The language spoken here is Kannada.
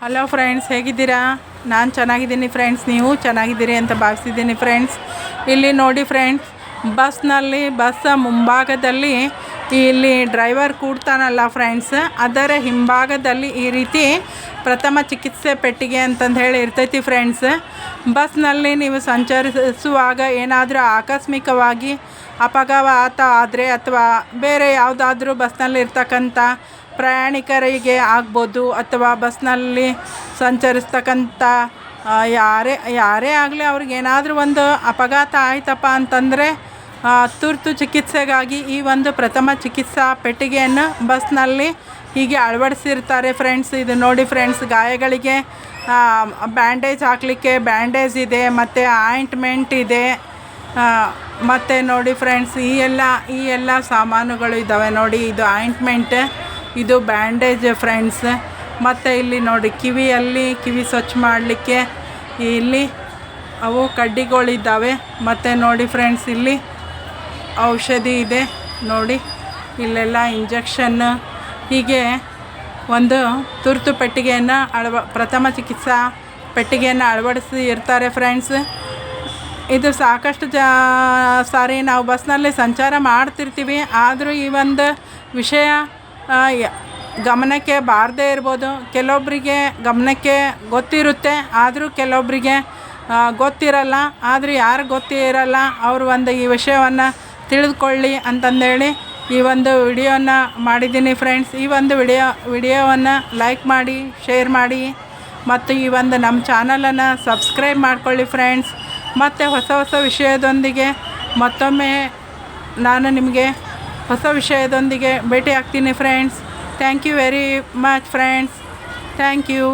ಹಲೋ ಫ್ರೆಂಡ್ಸ್ ಹೇಗಿದ್ದೀರಾ? ನಾನು ಚೆನ್ನಾಗಿದ್ದೀನಿ ಫ್ರೆಂಡ್ಸ್ ನೀವು ಚೆನ್ನಾಗಿದ್ದೀರಿ ಅಂತ ಭಾವಿಸಿದ್ದೀನಿ ಫ್ರೆಂಡ್ಸ್ ಇಲ್ಲಿ ನೋಡಿ ಫ್ರೆಂಡ್ಸ್ ಬಸ್ನಲ್ಲಿ ಬಸ್ಸ ಮುಂಭಾಗದಲ್ಲಿ ಇಲ್ಲಿ ಡ್ರೈವರ್ ಕೂಡ್ತಾನಲ್ಲ ಫ್ರೆಂಡ್ಸ್ ಅದರ ಹಿಂಭಾಗದಲ್ಲಿ ಈ ರೀತಿ ಪ್ರಥಮ ಚಿಕಿತ್ಸೆ ಪೆಟ್ಟಿಗೆ ಅಂತಂದು ಹೇಳಿ ಇರ್ತೈತಿ ಫ್ರೆಂಡ್ಸ್ ಬಸ್ನಲ್ಲಿ ನೀವು ಸಂಚರಿಸುವಾಗ ಏನಾದರೂ ಆಕಸ್ಮಿಕವಾಗಿ ಅಪಘಾತ ಆದರೆ ಅಥವಾ ಬೇರೆ ಯಾವುದಾದ್ರೂ ಬಸ್ನಲ್ಲಿ ಇರ್ತಕ್ಕಂಥ ಪ್ರಯಾಣಿಕರಿಗೆ ಆಗ್ಬೋದು ಅಥವಾ ಬಸ್ನಲ್ಲಿ ಸಂಚರಿಸ್ತಕ್ಕಂಥ ಯಾರೇ ಯಾರೇ ಆಗಲಿ ಅವ್ರಿಗೇನಾದರೂ ಒಂದು ಅಪಘಾತ ಆಯ್ತಪ್ಪ ಅಂತಂದರೆ ತುರ್ತು ಚಿಕಿತ್ಸೆಗಾಗಿ ಈ ಒಂದು ಪ್ರಥಮ ಚಿಕಿತ್ಸಾ ಪೆಟ್ಟಿಗೆಯನ್ನು ಬಸ್ನಲ್ಲಿ ಹೀಗೆ ಅಳವಡಿಸಿರ್ತಾರೆ ಫ್ರೆಂಡ್ಸ್. ಇದು ನೋಡಿ ಫ್ರೆಂಡ್ಸ್, ಗಾಯಗಳಿಗೆ ಬ್ಯಾಂಡೇಜ್ ಹಾಕಲಿಕ್ಕೆ ಬ್ಯಾಂಡೇಜ್ ಇದೆ, ಮತ್ತು ಆಯಿಂಟ್ಮೆಂಟ್ ಇದೆ. ಮತ್ತು ನೋಡಿ ಫ್ರೆಂಡ್ಸ್ ಈ ಎಲ್ಲ ಈ ಎಲ್ಲ ಸಾಮಾನುಗಳು ಇದ್ದಾವೆ ನೋಡಿ, ಇದು ಆಯಿಂಟ್ಮೆಂಟ್ ಇದು ಬ್ಯಾಂಡೇಜ್ ಫ್ರೆಂಡ್ಸ್ ಮತ್ತು ಇಲ್ಲಿ ನೋಡಿ, ಕಿವಿಯಲ್ಲಿ ಕಿವಿ ಸ್ವಚ್ಛ ಮಾಡಲಿಕ್ಕೆ ಇಲ್ಲಿ ಅವು ಕಡ್ಡಿಗಳಿದ್ದಾವೆ. ಮತ್ತು ನೋಡಿ ಫ್ರೆಂಡ್ಸ್ ಇಲ್ಲಿ ಔಷಧಿ ಇದೆ. ನೋಡಿ, ಇಲ್ಲೆಲ್ಲ ಇಂಜೆಕ್ಷನ್ ಹೀಗೆ ಒಂದು ತುರ್ತು ಪೆಟ್ಟಿಗೆಯನ್ನು ಅಳವ, ಪ್ರಥಮ ಚಿಕಿತ್ಸಾ ಪೆಟ್ಟಿಗೆಯನ್ನು ಅಳವಡಿಸಿ ಇರ್ತಾರೆ ಫ್ರೆಂಡ್ಸ್ ಇದು ಸಾಕಷ್ಟು ಜಾ ಸಾರಿ ನಾವು ಬಸ್ನಲ್ಲಿ ಸಂಚಾರ ಮಾಡ್ತಿರ್ತೀವಿ. ಆದರೂ ಈ ಒಂದು ವಿಷಯ ಗಮನಕ್ಕೆ ಬಾರದೇ ಇರ್ಬೋದು. ಕೆಲವೊಬ್ಬರಿಗೆ ಗಮನಕ್ಕೆ ಗೊತ್ತಿರುತ್ತೆ. ಆದರೂ ಕೆಲವೊಬ್ಬರಿಗೆ ಗೊತ್ತಿರಲ್ಲ. ಆದರೂ ಯಾರು ಗೊತ್ತಿರಲ್ಲ, ಅವರು ಒಂದು ಈ ವಿಷಯವನ್ನು ತಿಳಿದುಕೊಳ್ಳಿ ಅಂತಂದೇಳಿ ಈ ಒಂದು ವಿಡಿಯೋನ ಮಾಡಿದ್ದೀನಿ ಫ್ರೆಂಡ್ಸ್. ಈ ಒಂದು ವಿಡಿಯೋ, ವಿಡಿಯೋವನ್ನು ಲೈಕ್ ಮಾಡಿ, ಶೇರ್ ಮಾಡಿ, ಮತ್ತು ಈ ಒಂದು ನಮ್ಮ ಚಾನಲನ್ನು ಸಬ್ಸ್ಕ್ರೈಬ್ ಮಾಡ್ಕೊಳ್ಳಿ ಫ್ರೆಂಡ್ಸ್. ಮತ್ತು ಹೊಸ ಹೊಸ ವಿಷಯದೊಂದಿಗೆ ಮತ್ತೊಮ್ಮೆ ನಾನು ನಿಮಗೆ ಹೊಸ ವಿಷಯದೊಂದಿಗೆ ಭೇಟಿ ಆಗ್ತೀನಿ friends thank you very much friends thank you